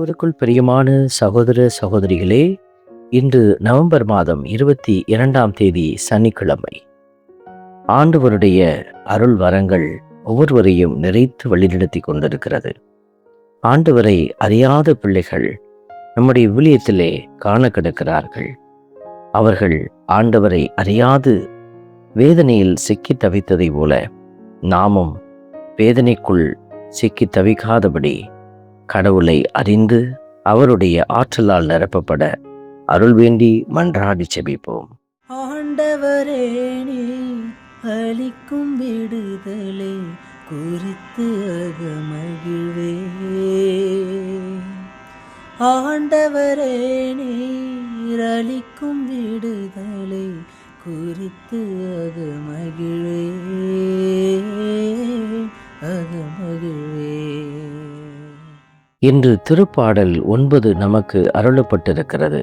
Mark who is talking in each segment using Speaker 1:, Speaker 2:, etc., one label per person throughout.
Speaker 1: ஆண்டவருக்குள் பிரியமான சகோதர சகோதரிகளே இன்று நவம்பர் மாதம் இருபத்தி இரண்டாம் தேதி சனிக்கிழமை. ஆண்டவருடைய அருள் வரங்கள் ஒவ்வொருவரையும் நிறைத்து வழிநடத்தி கொண்டிருக்கிறது. ஆண்டவரை அறியாத பிள்ளைகள் நம்முடைய விழியத்திலே காண கிடக்கிறார்கள் அவர்கள் ஆண்டவரை அறியாது வேதனையில் சிக்கி தவித்ததை போல நாமும் வேதனைக்குள் சிக்கி தவிக்காதபடி கடவுளை அறிந்து அவருடைய ஆற்றலால் நிரப்பப்பட அருள் வேண்டி மன்றாடி செபிப்போம்.
Speaker 2: ஆண்டவரே நீ அளிக்கும் விடுதலை குறித்து அகமகிழ்வே. ஆண்டவரே நீர் அளிக்கும் விடுதலை குறித்து அகமகிழ்வே.
Speaker 1: இன்று திருப்பாடல் ஒன்பது நமக்கு அருளப்பட்டிருக்கிறது.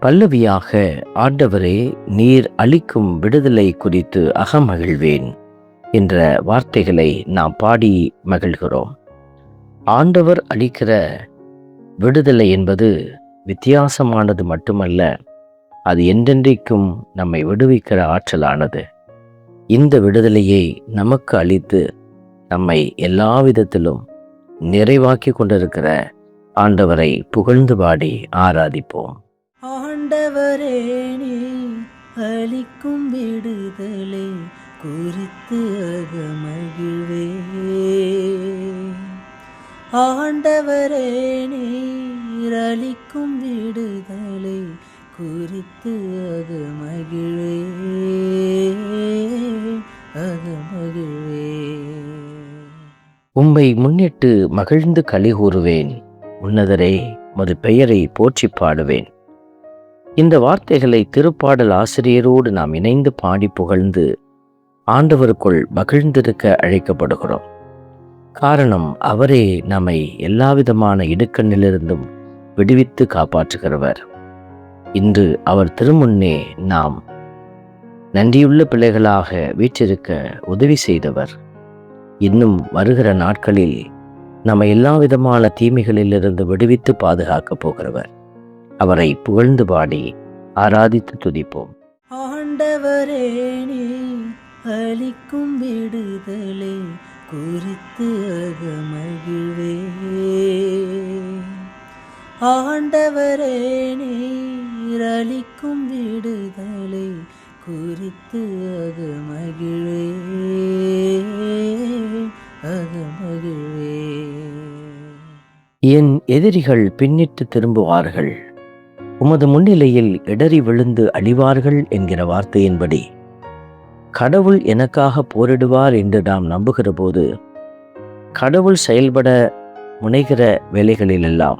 Speaker 1: பல்லவியாக ஆண்டவரே நீர் அளிக்கும் விடுதலை குறித்து அகமகிழ்வேன் என்ற வார்த்தைகளை நாம் பாடி மகிழ்கிறோம். ஆண்டவர் அளிக்கிற விடுதலை என்பது வித்தியாசமானது மட்டுமல்ல அது என்றென்றைக்கும் நம்மை விடுவிக்கிற ஆற்றலானது. இந்த விடுதலையை நமக்கு அளித்து நம்மை எல்லா விதத்திலும் நிறைவாக்கி கொண்டிருக்கிற ஆண்டவரை புகழ்ந்து பாடி ஆராதிப்போம்.
Speaker 2: ஆண்டவரே நீ அளிக்கும் விடுதலை குறித்து அகமகிழ்வே. ஆண்டவரே நீர் அளிக்கும் விடுதலை குறித்து அகமகிழ்வே.
Speaker 1: உம்மை முன்னிட்டு மகிழ்ந்து களி கூறுவேன். உன்னதரே மது பெயரை போற்றிப் பாடுவேன். இந்த வார்த்தைகளை திருப்பாடல் ஆசிரியரோடு நாம் இணைந்து பாடி புகழ்ந்து ஆண்டவருக்குள் மகிழ்ந்திருக்க அழைக்கப்படுகிறோம். காரணம் அவரே நம்மை எல்லாவிதமான இடுக்கண்ணிலிருந்தும் விடுவித்து காப்பாற்றுகிறவர். இன்று அவர் திருமுன்னே நாம் நன்றியுள்ள பிள்ளைகளாக வீற்றிருக்க உதவி செய்தவர். இன்னும் வருகிற நாட்களில் நம்ம எல்லா விதமான தீமைகளிலிருந்து விடுவித்து பாதுகாக்கப் போகிறவர். அவரை புகழ்ந்து பாடி ஆராதித்து துதிப்போம்.
Speaker 2: ஆண்டவரே நீ அளிக்கும் விடுதலை குறித்து அகமகிழ்வே. ஆண்டவரே நீர் அளிக்கும் விடுதலை குறித்து அது அகமகிழ்வே.
Speaker 1: என் எதிரிகள் பின்னிட்டு திரும்புவார்கள். உமது முன்னிலையில் இடறி விழுந்து அழிவார்கள் என்கிற வார்த்தையின்படி. கடவுள் எனக்காக போரிடுவார் என்று நாம் நம்புகிற போது கடவுள் செயல்பட முனைகிற வேலைகளிலெல்லாம்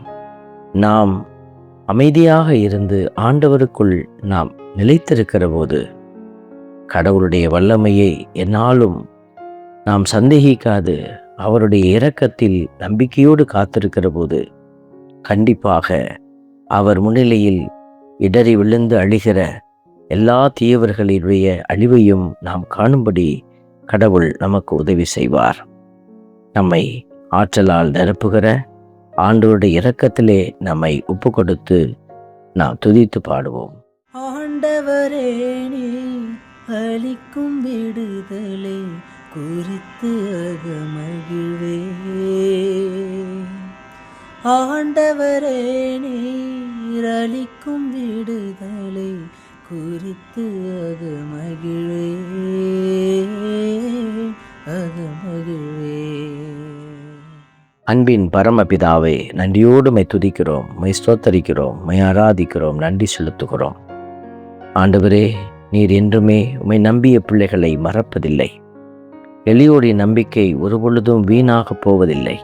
Speaker 1: நாம் அமைதியாக இருந்து ஆண்டவருக்குள் நாம் நிலைத்திருக்கிற போது கடவுளுடைய வல்லமையை என்னாலும் நாம் சந்தேகிக்காது. அவருடைய இரக்கத்தில் நம்பிக்கையோடு காத்திருக்கிற போது கண்டிப்பாக அவர் முன்னிலையில் இடறி விழுந்து அழிகிற எல்லா தீயவர்களுடைய அழிவையும் நாம் காணும்படி கடவுள் நமக்கு உதவி செய்வார். நம்மை ஆற்றலால் நிரப்புகிற ஆண்டவருடைய இரக்கத்திலே நம்மை ஒப்பு கொடுத்து நாம் துதித்து பாடுவோம்.
Speaker 2: ஆண்டவரே நீ அளிக்கும் விடுதலை. குறித்து அகமகிழ்வே ஆண்டவரே நீரளிக்கும் விடுதலை குறித்து அகமகிழ்வே அகமகிழே
Speaker 1: அன்பின் பரமபிதாவை நன்றியோடு மை துதிக்கிறோம் மை ஸ்தோத்தரிக்கிறோம் மை ஆராதிக்கிறோம் நன்றி செலுத்துகிறோம். ஆண்டவரே நீர் என்றுமே உம்மை நம்பிய பிள்ளைகளை மறப்பதில்லை. எளியோடைய நம்பிக்கை ஒருபொழுதும் வீணாகப் போவதில்லை.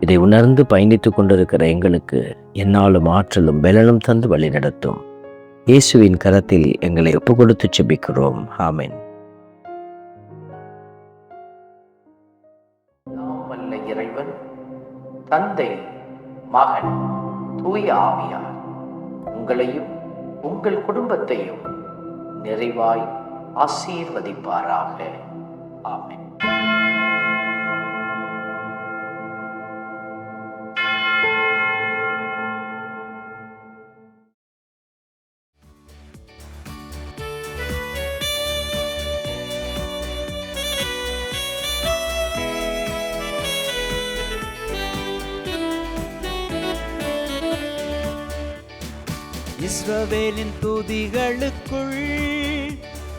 Speaker 1: இதை உணர்ந்து பயணித்துக் கொண்டிருக்கிற எங்களுக்கு என்னாலும் ஆற்றலும் பலனும் தந்து வழிநடத்தும் இயேசுவின் கரத்தில் எங்களை ஒப்பு கொடுத்து செபிக்கிறோம். ஆமென். இறைவன் தந்தை மகன் தூய ஆவியார் உங்களையும் உங்கள் குடும்பத்தையும் நிறைவாய் ஆசீர்வதிப்பாராக. ஆமென்
Speaker 3: இஸ்ரவேலின் துதிகளுக்குள்